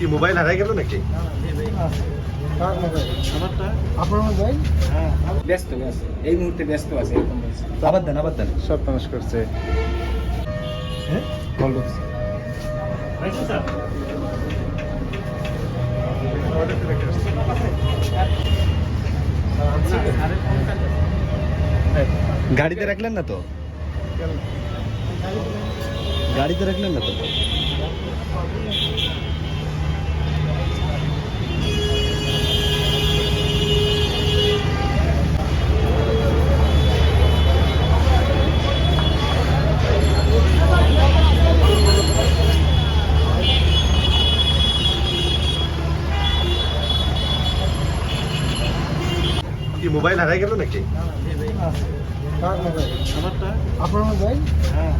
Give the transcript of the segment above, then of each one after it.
কি মোবাইল হারাই গেল নাকি? ব্যস্ত ব্যস্ত। এই মুহূর্তে ব্যস্ত আছে আবার দেন আবার দেন। সব মানুষ করছে। হ্যাঁ? কল করছে। গাড়িতে রাখলেন না তো? গাড়িতে রাখলেন না তো? মোবাইল হারাই গেল নাকি? আপনার মোবাইল? হ্যাঁ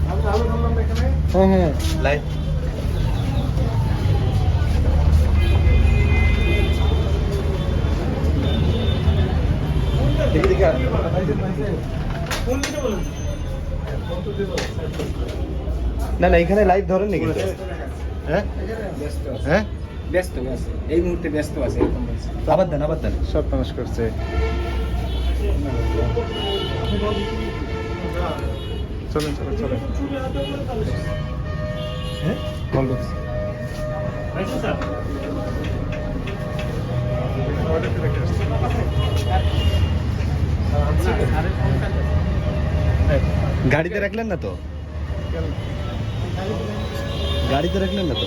হ্যাঁ। লাইট দেখি দেখি না না এখানে লাইভ ধরেন নাকি? হ্যাঁ? ব্যস্ত আছে হ্যাঁ? ব্যস্ত ব্যস্ত। এই মুহূর্তে ব্যস্ত আছে আবার দেন আবার দেন। সব মানুষ করছে। চলেন চলেন চলেন। হ্যাঁ? কল করছে গাড়িতে রাখলেন না তো? গাড়িতে রাখলেন না তো?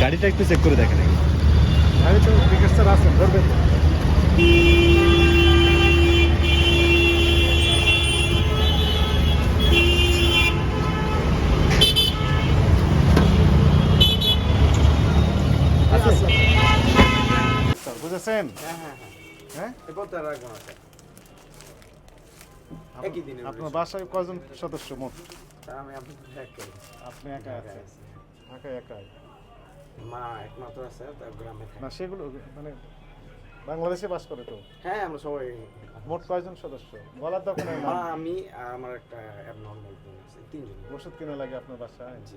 গাড়িটা একটু চেক করে দেখেন। আমি তো স্যার আসেন ধরবেন আছে? স্যার বুঝেছেন? হ্যাঁ হ্যাঁ হ্যাঁ। হ্যাঁ? আপনার বাসায় কজন সদস্য মোট? আমি আপনি একা আছেন? একা একাই। মা একমাত্র আছে তার গ্রামে। না সেগুলো মানে বাংলাদেশে বাস করে তো? হ্যাঁ আমরা সবাই মোট কয়জন সদস্য? বলার দরকার নেই মা আমি আর আমার একটা অ্যাবনর্মাল বোন আছে তিনজন। ওষুধ কিনা লাগে আপনার বাসায়? জি।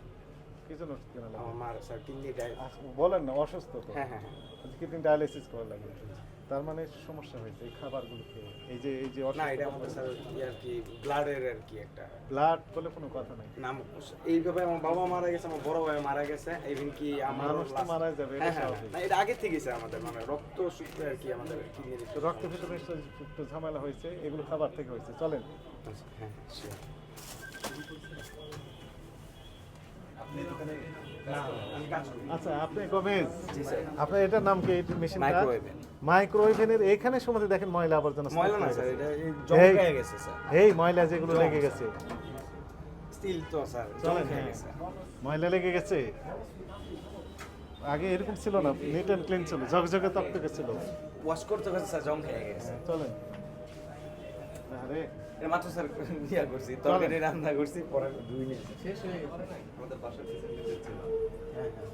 কি জন্য ওষুধ কিনা লাগে? আমার মার স্যার তিন দিন ডাই- আচ্ছা, বলেন না অসুস্থ তো। হ্যাঁ হ্যাঁ কিছুদিন ডায়ালিসিস করা লাগে। তার মানে সমস্যা হয়েছে এই খাবারগুলো খেয়ে। এই যে এই যে না এটা আমাদের স্যার আর কি ব্লাডের আর কি একটা। ব্লাড বলে কোনো কথা নাই। নাম এইভাবে আমার বাবা মারা গেছে আমার বড় ভাই মারা গেছে ইভেন কি আমার মারা যাবে হ্যাঁ হ্যাঁ। না এটা আগে থেকে স্যার আমাদের মানে রক্ত শুক্র আর কি আমাদের কিডনি তো রক্ত ভিতরে একটু ঝামেলা হয়েছে এগুলো খাবার থেকে হয়েছে। চলেন। হ্যাঁ sure. আমি কাজ করি আচ্ছা আপনি গোমেজ। আপনার এটার নাম কি? এই মাইক্রোওয়েভেনের এখানে সময় দেখেন ময়লা আবর্জনা ময়লা না স্যার এটা গেছে। গেছে স্যার। এই ময়লা যেগুলো লেগে গেছে। স্টিল তো স্যার চলেন হ্যাঁ। গেছে ময়লা লেগে গেছে। আগে এরকম ছিল না নিট অ্যান্ড ক্লিন ছিল ঝকঝকে তকতকে ছিল। ওয়াশ করতে গেছে স্যার জম খেয়ে গেছে। চলেন। এটা মাত্র স্যার ইয়া করছি তরকারি রান্না করছি পরে শেষ হয়ে গেছে আমাদের বাসার ফেসিলিটি ছিল। হ্যাঁ হ্যাঁ।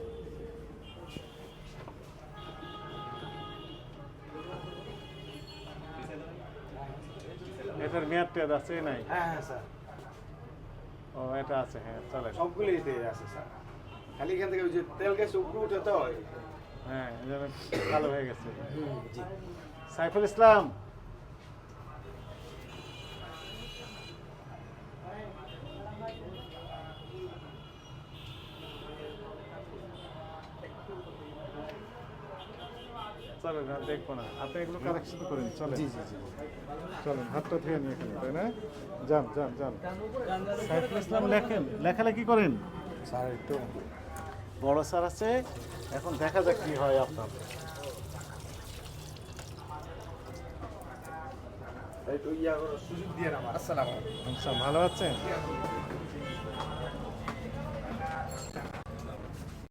এটার মেয়াদ টেয়াদ আছে নাই? হ্যাঁ হ্যাঁ স্যার। ও এটা আছে হ্যাঁ চলেন সবগুলোই দিয়ে আছে স্যার। খালি এখান থেকে ওই যে তেল গ্যাস উপরে উঠে তো হ্যাঁ ভালো হয়ে গেছে। জি। সাইফুল ইসলাম! চলেন আর দেখব না। আপনি এগুলো কালেকশন করেন চলেন। জি জি জি। চলেন হাতটা ধুয়ে নিয়ে এখানে তাই না? যান যান যান। সাইফুল ইসলাম লেখেন। লেখালেখি করেন? স্যার একটু বড় স্যার আছে এখন দেখা যাক কি হয় আপনার। ইয়া আচ্ছা ভালো আছেন?